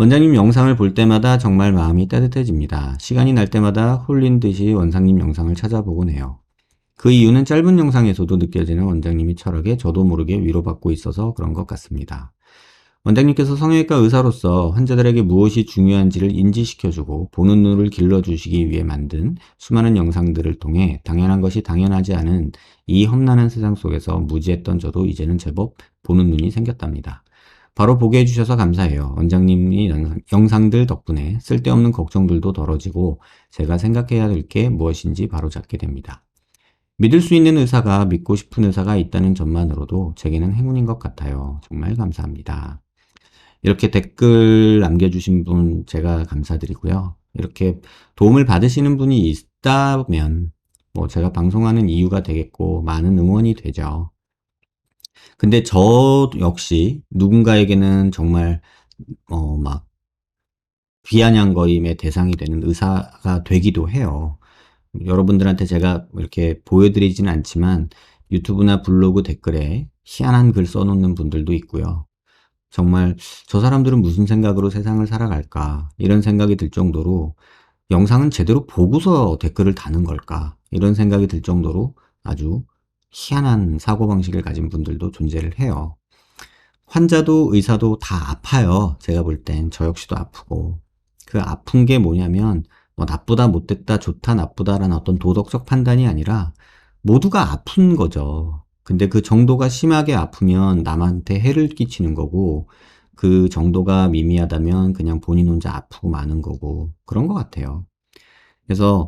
원장님 영상을 볼 때마다 정말 마음이 따뜻해집니다. 시간이 날 때마다 홀린 듯이 원장님 영상을 찾아보곤 해요. 그 이유는 짧은 영상에서도 느껴지는 원장님의 철학에 저도 모르게 위로받고 있어서 그런 것 같습니다. 원장님께서 성형외과 의사로서 환자들에게 무엇이 중요한지를 인지시켜주고 보는 눈을 길러주시기 위해 만든 수많은 영상들을 통해 당연한 것이 당연하지 않은 이 험난한 세상 속에서 무지했던 저도 이제는 제법 보는 눈이 생겼답니다. 바로 보게 해주셔서 감사해요. 원장님이 영상- 영상들 덕분에 쓸데없는 걱정들도 덜어지고 제가 생각해야 될 게 무엇인지 바로 잡게 됩니다. 믿을 수 있는 의사가 믿고 싶은 의사가 있다는 점만으로도 제게는 행운인 것 같아요. 정말 감사합니다. 이렇게 댓글 남겨주신 분 제가 감사드리고요. 이렇게 도움을 받으시는 분이 있다면 뭐 제가 방송하는 이유가 되겠고 많은 응원이 되죠. 근데 저 역시 누군가에게는 정말 어 막 비아냥거림의 대상이 되는 의사가 되기도 해요. 여러분들한테 제가 이렇게 보여드리지는 않지만 유튜브나 블로그 댓글에 희한한 글 써놓는 분들도 있고요. 정말 저 사람들은 무슨 생각으로 세상을 살아갈까 이런 생각이 들 정도로 영상은 제대로 보고서 댓글을 다는 걸까 이런 생각이 들 정도로 아주 희한한 사고방식을 가진 분들도 존재를 해요. 환자도 의사도 다 아파요. 제가 볼 땐 저 역시도 아프고 그 아픈 게 뭐냐면 뭐 나쁘다 못됐다 좋다 나쁘다라는 어떤 도덕적 판단이 아니라 모두가 아픈 거죠. 근데 그 정도가 심하게 아프면 남한테 해를 끼치는 거고 그 정도가 미미하다면 그냥 본인 혼자 아프고 마는 거고 그런 것 같아요. 그래서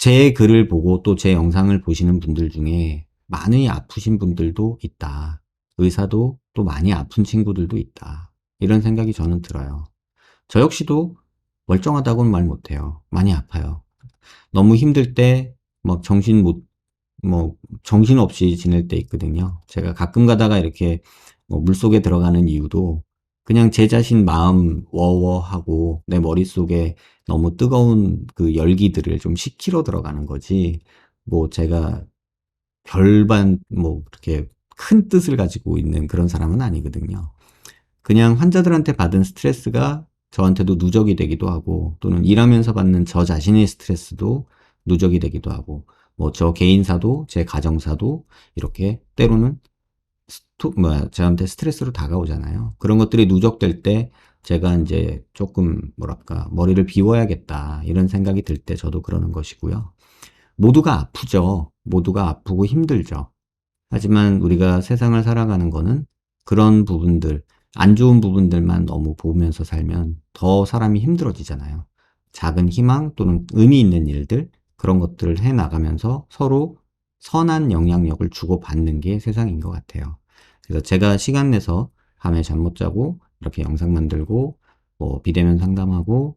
제 글을 보고 또 제 영상을 보시는 분들 중에 많이 아프신 분들도 있다. 의사도 또 많이 아픈 친구들도 있다. 이런 생각이 저는 들어요. 저 역시도 멀쩡하다고는 말 못해요. 많이 아파요. 너무 힘들 때, 막 정신 못, 뭐, 정신 없이 지낼 때 있거든요. 제가 가끔 가다가 이렇게 뭐 물속에 들어가는 이유도 그냥 제 자신 마음 워워하고 내 머릿속에 너무 뜨거운 그 열기들을 좀 식히러 들어가는 거지. 뭐 제가 별반 뭐 그렇게 큰 뜻을 가지고 있는 그런 사람은 아니거든요. 그냥 환자들한테 받은 스트레스가 저한테도 누적이 되기도 하고 또는 일하면서 받는 저 자신의 스트레스도 누적이 되기도 하고 뭐 저 개인사도 제 가정사도 이렇게 때로는 스토, 뭐야, 저한테 스트레스로 다가오잖아요. 그런 것들이 누적될 때 제가 이제 조금 뭐랄까 머리를 비워야겠다 이런 생각이 들 때 저도 그러는 것이고요. 모두가 아프죠. 모두가 아프고 힘들죠. 하지만 우리가 세상을 살아가는 거는 그런 부분들, 안 좋은 부분들만 너무 보면서 살면 더 사람이 힘들어지잖아요. 작은 희망 또는 의미 있는 일들, 그런 것들을 해 나가면서 서로 선한 영향력을 주고받는 게 세상인 것 같아요. 그래서 제가 시간 내서 밤에 잠 못 자고 이렇게 영상 만들고 뭐 비대면 상담하고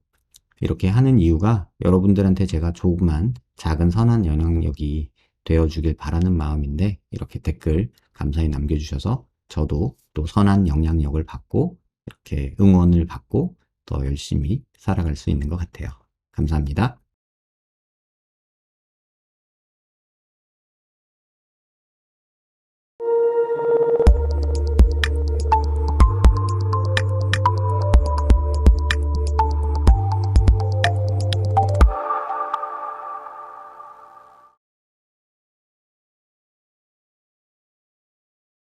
이렇게 하는 이유가 여러분들한테 제가 조그만 작은 선한 영향력이 되어주길 바라는 마음인데 이렇게 댓글 감사히 남겨주셔서 저도 또 선한 영향력을 받고 이렇게 응원을 받고 더 열심히 살아갈 수 있는 것 같아요. 감사합니다.